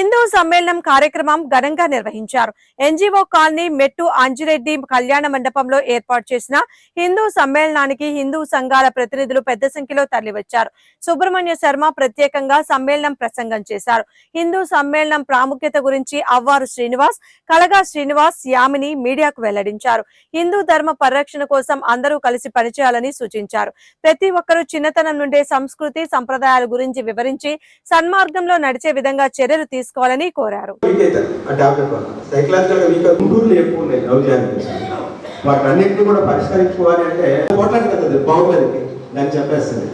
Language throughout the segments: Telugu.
in సమ్మేళనం కార్యక్రమం ఘనంగా నిర్వహించారు. ఎన్జీఓ కాలనీ మెట్టు అంజిరెడ్డి కళ్యాణ మండపంలో ఏర్పాటు చేసిన హిందూ సమ్మేళనానికి హిందూ సంఘాల ప్రతినిధులు పెద్ద సంఖ్యలో తరలివచ్చారు. సుబ్రహ్మణ్య శర్మ ప్రత్యేకంగా సమ్మేళనం ప్రసంగం చేశారు. హిందూ సమ్మేళనం ప్రాముఖ్యత గురించి అవ్వారు శ్రీనివాస్ కలగా శ్రీనివాస్ యామిని మీడియాకు వెల్లడించారు. హిందూ ధర్మ పరిరక్షణ కోసం అందరూ కలిసి పనిచేయాలని సూచించారు. ప్రతి ఒక్కరూ చిన్నతనం నుండే సంస్కృతి సంప్రదాయాల గురించి వివరించి సన్మార్గంలో నడిచే విధంగా చర్యలు తీసుకోవాలని కోరారు. కూడా పరిష్కరించుకోవాలి అంటే బాగుంటుంది దాన్ని చెప్పేస్తుంది.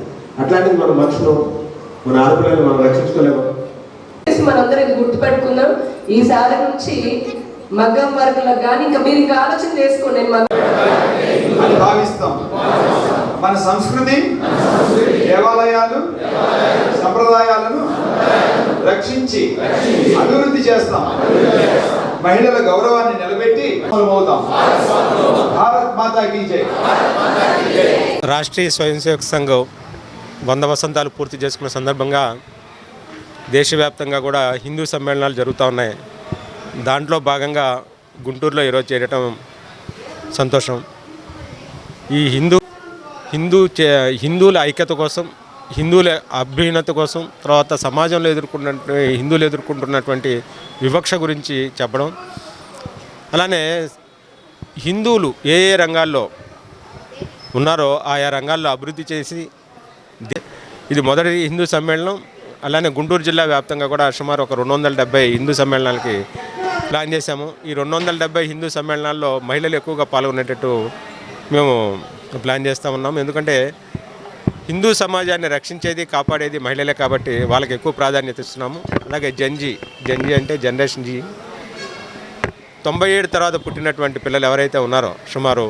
అట్లాంటిది మన మనుషులు మన ఆడపిల్లలు మనం రక్షించుకోలేము. చేసి మనందరం ఇది గుర్తుపెట్టుకుందాం ఈసారి నుంచి మగ్గం వర్కులకు కానీ ఇంకా మీరు ఇంకా ఆలోచన చేసుకోండి. భావిస్తాం. మన సంస్కృతి దేవాలయాలు రక్షించి అభివృద్ధి చేస్తాం. మహిళల గౌరవాన్ని నిలబెట్టి అవుతాం భారత్ మాతా కీ జై. రాష్ట్రీయ స్వయం సేవక సంఘం వంద వసంతాలు పూర్తి చేసుకున్న సందర్భంగా దేశవ్యాప్తంగా కూడా హిందూ సమ్మేళనాలు జరుగుతూ ఉన్నాయి. దాంట్లో భాగంగా గుంటూరులో ఈరోజు చేరటం సంతోషం. ఈ హిందూ హిందూ చే హిందువుల ఐక్యత కోసం హిందువుల అభ్యున్నత కోసం తర్వాత సమాజంలో ఎదుర్కొన్న హిందువులు ఎదుర్కొంటున్నటువంటి వివక్ష గురించి చెప్పడం. అలానే హిందువులు ఏ ఏ రంగాల్లో ఉన్నారో ఆయా రంగాల్లో అభివృద్ధి చేసి ఇది మొదటి హిందూ సమ్మేళనం. అలానే గుంటూరు జిల్లా వ్యాప్తంగా కూడా సుమారు ఒక రెండు వందల డెబ్బై హిందూ సమ్మేళనాలకి ప్లాన్ చేశాము. ఈ రెండు వందల డెబ్బై హిందూ సమ్మేళనాల్లో మహిళలు ఎక్కువగా పాల్గొనేటట్టు మేము ప్లాన్ చేస్తూ ఉన్నాం. ఎందుకంటే హిందూ సమాజాన్ని రక్షించేది కాపాడేది మహిళలే కాబట్టి వాళ్ళకి ఎక్కువ ప్రాధాన్యత ఇస్తున్నాము. అలాగే జంజీ జంజీ అంటే జనరేషన్ జీ తొంభై ఏడు తర్వాత పుట్టినటువంటి పిల్లలు ఎవరైతే ఉన్నారో సుమారు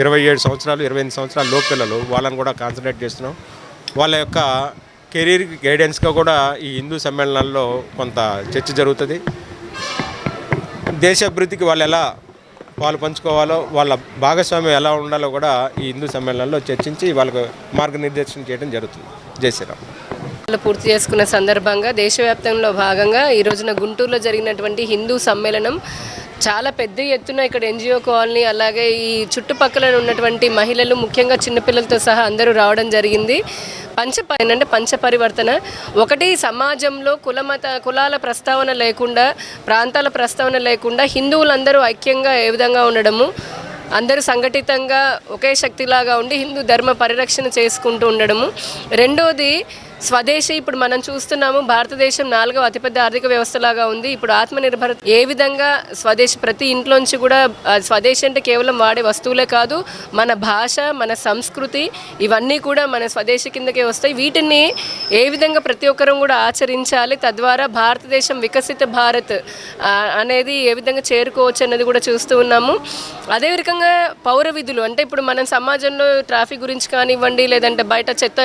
ఇరవై ఏడు సంవత్సరాలు ఇరవై ఎనిమిది సంవత్సరాలు లోపు పిల్లలు వాళ్ళని కూడా కాన్సన్ట్రేట్ చేస్తున్నాం. వాళ్ళ యొక్క కెరీర్ గైడెన్స్గా కూడా ఈ హిందూ సమ్మేళనాల్లో కొంత చర్చ జరుగుతుంది. దేశ అభివృద్ధికి వాళ్ళు ఎలా పాలు పంచుకోవాలో వాళ్ళ భాగస్వామ్యం ఎలా ఉండాలో కూడా ఈ హిందూ సమ్మేళనంలో చర్చించి వాళ్ళకు మార్గనిర్దేశం చేయడం జరుగుతుంది. జై శ్రీరామ్. పూర్తి చేసుకున్న సందర్భంగా దేశవ్యాప్తంలో భాగంగా ఈ రోజున గుంటూరులో జరిగినటువంటి హిందూ సమ్మేళనం చాలా పెద్ద ఎత్తున ఇక్కడ ఎన్జిఓ కాలనీ అలాగే ఈ చుట్టుపక్కల ఉన్నటువంటి మహిళలు ముఖ్యంగా చిన్నపిల్లలతో సహా అందరూ రావడం జరిగింది. పంచ అంటే పంచ పరివర్తన. ఒకటి సమాజంలో కులమత కులాల ప్రస్తావన లేకుండా ప్రాంతాల ప్రస్తావన లేకుండా హిందువులందరూ ఐక్యంగా ఏ విధంగా ఉండడము అందరూ సంఘటితంగా ఒకే శక్తిలాగా ఉండి హిందూ ధర్మ పరిరక్షణ చేసుకుంటూ ఉండడము. రెండోది స్వదేశీ ఇప్పుడు మనం చూస్తున్నాము భారతదేశం నాలుగవ అతిపెద్ద ఆర్థిక వ్యవస్థలాగా ఉంది. ఇప్పుడు ఆత్మనిర్భర ఏ విధంగా స్వదేశీ ప్రతి ఇంట్లోంచి కూడా స్వదేశీ అంటే కేవలం వాడే వస్తువులే కాదు మన భాష మన సంస్కృతి ఇవన్నీ కూడా మన స్వదేశీ కిందకే వస్తాయి. వీటిని ఏ విధంగా ప్రతి ఒక్కరం కూడా ఆచరించాలి తద్వారా భారతదేశం వికసిత భారత్ అనేది ఏ విధంగా చేరుకోవచ్చు అనేది కూడా చూస్తూ ఉన్నాము. అదే రకంగా పౌర విధులు అంటే ఇప్పుడు మనం సమాజంలో ట్రాఫిక్ గురించి కానివ్వండి లేదంటే బయట చెత్త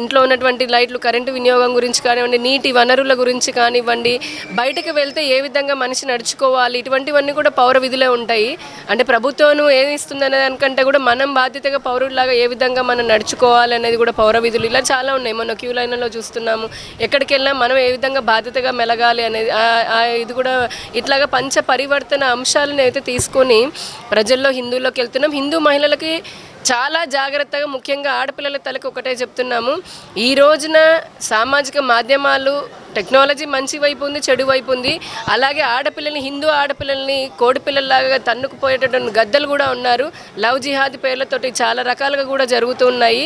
ఇంట్లో ఉన్నటువంటి లైట్లు కరెంటు వినియోగం గురించి కానివ్వండి నీటి వనరుల గురించి కానివ్వండి బయటకు వెళ్తే ఏ విధంగా మనిషి నడుచుకోవాలి ఇటువంటివన్నీ కూడా పౌర విధులే ఉంటాయి. అంటే ప్రభుత్వం ఏమి ఇస్తుంది దానికంటే కూడా మనం బాధ్యతగా పౌరుల్లాగా ఏ విధంగా మనం నడుచుకోవాలి అనేది కూడా పౌర విధులు ఇలా చాలా ఉన్నాయి. మన క్యూ లైన్లో చూస్తున్నాము. ఎక్కడికి వెళ్ళినా మనం ఏ విధంగా బాధ్యతగా మెలగాలి అనేది ఇది కూడా ఇట్లాగా పంచ పరివర్తన అంశాలను అయితే తీసుకొని ప్రజల్లో హిందువుల్లోకి వెళ్తున్నాం. హిందూ మహిళలకి చాలా జాగ్రత్తగా ముఖ్యంగా ఆడపిల్లల తలకు ఒకటే చెప్తున్నాము. ఈ రోజున సామాజిక మాధ్యమాలు టెక్నాలజీ మంచి వైపు ఉంది చెడు వైపు ఉంది. అలాగే ఆడపిల్లల్ని హిందూ ఆడపిల్లల్ని కోడిపిల్లల్లాగా తన్నుకుపోయేటటువంటి గద్దలు కూడా ఉన్నారు. లవ్ జిహాద్ పేర్లతోటి చాలా రకాలుగా కూడా జరుగుతూ ఉన్నాయి.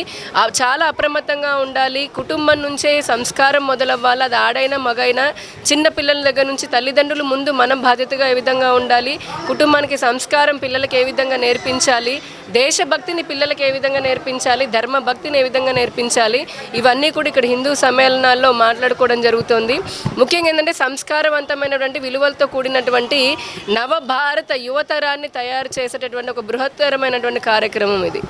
చాలా అప్రమత్తంగా ఉండాలి. కుటుంబం నుంచే సంస్కారం మొదలవ్వాలి. అది ఆడైనా మగైనా చిన్న పిల్లల దగ్గర నుంచి తల్లిదండ్రులు ముందు మనం బాధ్యతగా ఏ విధంగా ఉండాలి? కుటుంబానికి సంస్కారం పిల్లలకి ఏ విధంగా నేర్పించాలి? దేశభక్తిని పిల్లలకి ఏ విధంగా నేర్పించాలి? ధర్మ భక్తిని ఏ విధంగా నేర్పించాలి? ఇవన్నీ కూడా ఇక్కడ హిందూ సమ్మేళనాల్లో మాట్లాడుకోవడం జరుగుతుంది ముఖ్యంగా ఏంటంటే సంస్కారవంతమైనటువంటి విలువలతో కూడినటువంటి నవభారత యువతరాన్ని తయారు చేసేటటువంటి ఒక బృహత్తరమైనటువంటి కార్యక్రమం ఇది.